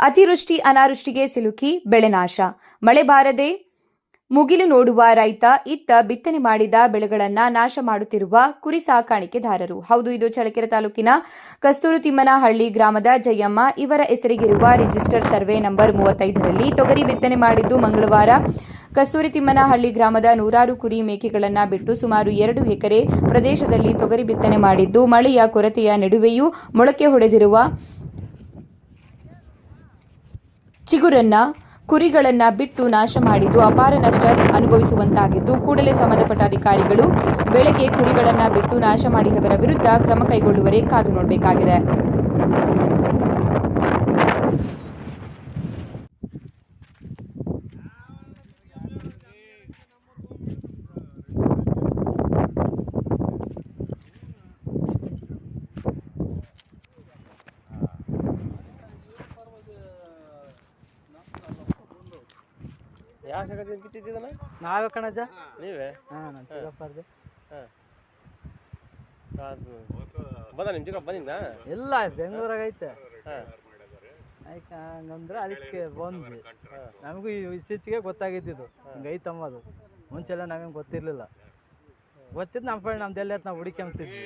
ಅತಿವೃಷ್ಟಿ ಅನಾವೃಷ್ಟಿಗೆ ಸಿಲುಕಿ ಬೆಳೆ ನಾಶ. ಮಳೆ ಬಾರದೆ ಮುಗಿಲು ನೋಡುವ ರೈತ ಇತ್ತ ಬಿತ್ತನೆ ಮಾಡಿದ ಬೆಳೆಗಳನ್ನ ನಾಶ ಮಾಡುತ್ತಿರುವ ಕುರಿ ಸಾಕಾಣಿಕೆದಾರರು. ಹೌದು, ಇದು ಚಳಕೆರೆ ತಾಲೂಕಿನ ಕಸ್ತೂರು ತಿಮ್ಮನಹಳ್ಳಿ ಗ್ರಾಮದ ಜಯಮ್ಮ. ಇವರ ಹೆಸರಿಗಿರುವ ರಿಜಿಸ್ಟರ್ ಸರ್ವೆ ನಂಬರ್ ಮೂವತ್ತೈದರಲ್ಲಿ ತೊಗರಿ ಬಿತ್ತನೆ ಮಾಡಿದ್ದು ಮಂಗಳವಾರ. ಕಸ್ತೂರಿ ತಿಮ್ಮನಹಳ್ಳಿ ಗ್ರಾಮದ ನೂರಾರು ಕುರಿ ಮೇಕೆಗಳನ್ನು ಬಿಟ್ಟು ಸುಮಾರು ಎರಡು ಎಕರೆ ಪ್ರದೇಶದಲ್ಲಿ ತೊಗರಿ ಬಿತ್ತನೆ ಮಾಡಿದ್ದು, ಮಳೆಯ ಕೊರತೆಯ ನಡುವೆಯೂ ಮೊಳಕೆ ಹೊಡೆದಿರುವ ಚಿಗುರನ್ನ, ಕುರಿಗಳನ್ನ ಬಿಟ್ಟು ನಾಶ ಮಾಡಿದ್ದು ಅಪಾರ ನಷ್ಟ ಅನುಭವಿಸುವಂತಾಗಿದ್ದು, ಕೂಡಲೇ ಸಂಬಂಧಪಟ್ಟ ಅಧಿಕಾರಿಗಳು ಬೆಳೆಗೆ ಕುರಿಗಳನ್ನ ಬಿಟ್ಟು ನಾಶ ಮಾಡಿದವರ ವಿರುದ್ಧ ಕ್ರಮ ಕೈಗೊಳ್ಳುವರೆ ಕಾದು ನೋಡಬೇಕಾಗಿದೆ. ಯಾವ ಶಾಖದಿಂದ ಬಿತ್ತಿದ್ದಲ್ಲ ನಾವೇ ಕಣಜ ನೀವೇ? ಹಾಂ ನಾನು ಚಿಕ್ಕಪ್ಪರ್ದೆ ಹಾಂ. ಅದು. ಬಂದ ನಿಮ್ಮ ಚಿಕ್ಕಪ್ಪ ಬಂದಿದ್ದ ಎಲ್ಲ ಬೆಂಗಳೂರಾಗ ಐತೆ. ಹಾಂ. ಆಯ್ಕ ಹಂಗಂದ್ರೆ ಅದಕ್ಕೆ ಬಂದ್ವಿ. ನಮಗೂ ಈ ಇತ್ತೀಚೆಗೆ ಗೊತ್ತಾಗಿದ್ದಿದ್ದು ಹಿಂಗೆ ಐತಮ್ಮ ಅದು ಮುಂಚೆಲ್ಲ ನಮಗೆ ಗೊತ್ತಿರಲಿಲ್ಲ. ಗೊತ್ತಿದ್ದು ನಮ್ಮ ಫ್ರೆಂಡ್ ನಮ್ದೆಲ್ಲ ನಾವು ಹುಡುಕ್ಯಂತಿದ್ವಿ